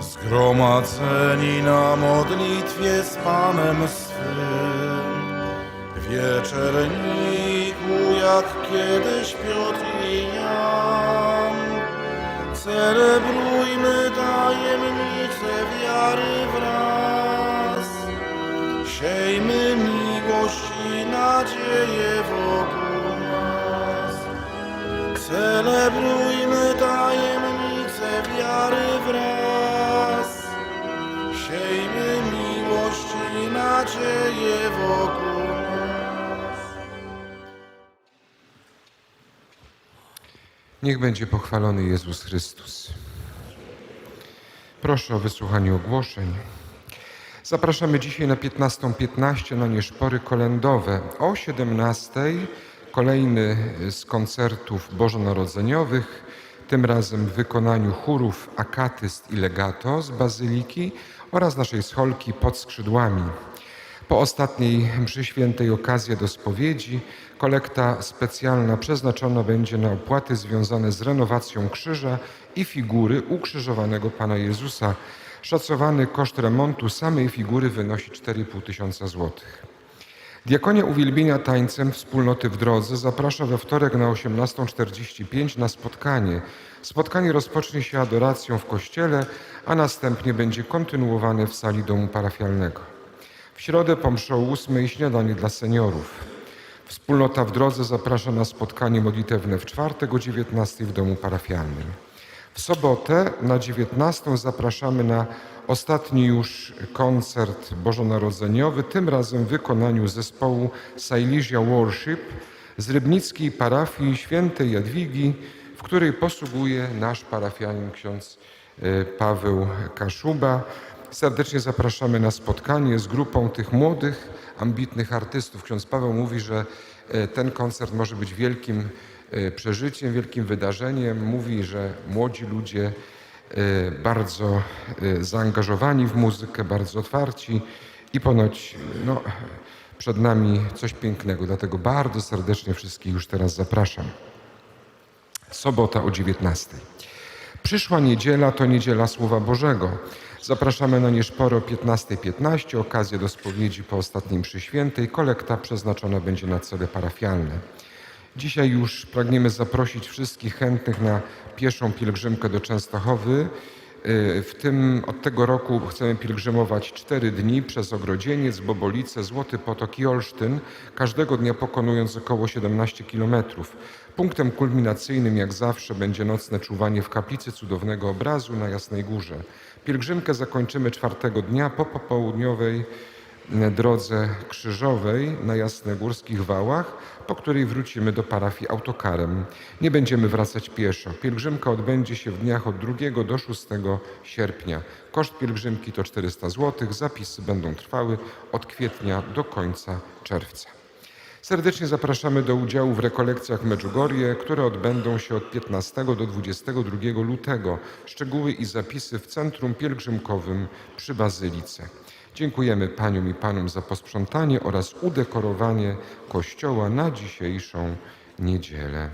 Zgromadzeni na modlitwie z Panem swym, wieczerniku jak kiedyś Piotr i Jan. Celebrujmy tajemnicę wiary wraz, siejmy miłość i nadzieję wokół nas. Celebrujmy tajemnicę Niech będzie pochwalony Jezus Chrystus. Proszę o wysłuchanie ogłoszeń. Zapraszamy dzisiaj na 15.15 na nieszpory kolędowe. O 17.00 kolejny z koncertów bożonarodzeniowych, tym razem w wykonaniu chórów Akatyst i Legato z Bazyliki oraz naszej scholki pod skrzydłami. Po ostatniej mszy świętej okazję do spowiedzi, kolekta specjalna przeznaczona będzie na opłaty związane z renowacją krzyża i figury ukrzyżowanego Pana Jezusa. Szacowany koszt remontu samej figury wynosi 4,5 tysiąca złotych. Diakonia Uwielbienia Tańcem Wspólnoty w Drodze zaprasza we wtorek na 18.45 na spotkanie. Spotkanie rozpocznie się adoracją w kościele, a następnie będzie kontynuowane w sali domu parafialnego. W środę mszy o 8 śniadanie dla seniorów. Wspólnota w drodze zaprasza na spotkanie modlitewne w czwartek o 19 w domu parafialnym. W sobotę na 19 zapraszamy na ostatni już koncert bożonarodzeniowy, tym razem w wykonaniu zespołu Silesia Worship z rybnickiej parafii świętej Jadwigi, w której posługuje nasz parafianin ksiądz e, Paweł Kaszuba. Serdecznie zapraszamy na spotkanie z grupą tych młodych, ambitnych artystów. Ksiądz Paweł mówi, że e, ten koncert może być wielkim e, przeżyciem, wielkim wydarzeniem. Mówi, że młodzi ludzie e, bardzo zaangażowani w muzykę, bardzo otwarci i ponoć no, przed nami coś pięknego. Dlatego bardzo serdecznie wszystkich już teraz zapraszam. Sobota o 19. Przyszła niedziela to niedziela Słowa Bożego. Zapraszamy na nieszpory o 15.15, okazję do spowiedzi po ostatniej mszy świętej. Kolekta przeznaczona będzie na cele parafialne. Dzisiaj już pragniemy zaprosić wszystkich chętnych na pieszą pielgrzymkę do Częstochowy. Yy, W tym od tego roku chcemy pielgrzymować cztery dni przez Ogrodzieniec, Bobolice, Złoty Potok i Olsztyn, każdego dnia pokonując około 17 kilometrów. Punktem kulminacyjnym jak zawsze będzie nocne czuwanie w kaplicy cudownego obrazu na Jasnej Górze. Pielgrzymkę zakończymy czwartego dnia po popołudniowej drodze krzyżowej na Jasnogórskich Wałach, po której wrócimy do parafii autokarem. Nie będziemy wracać pieszo. Pielgrzymka odbędzie się w dniach od 2 do 6 sierpnia. Koszt pielgrzymki to 400 zł. Zapisy będą trwały od kwietnia do końca czerwca. Serdecznie zapraszamy do udziału w rekolekcjach Medjugorje, które odbędą się od 15 do 22 lutego. Szczegóły i zapisy w Centrum Pielgrzymkowym przy Bazylice. Dziękujemy Paniom i Panom za posprzątanie oraz udekorowanie kościoła na dzisiejszą niedzielę.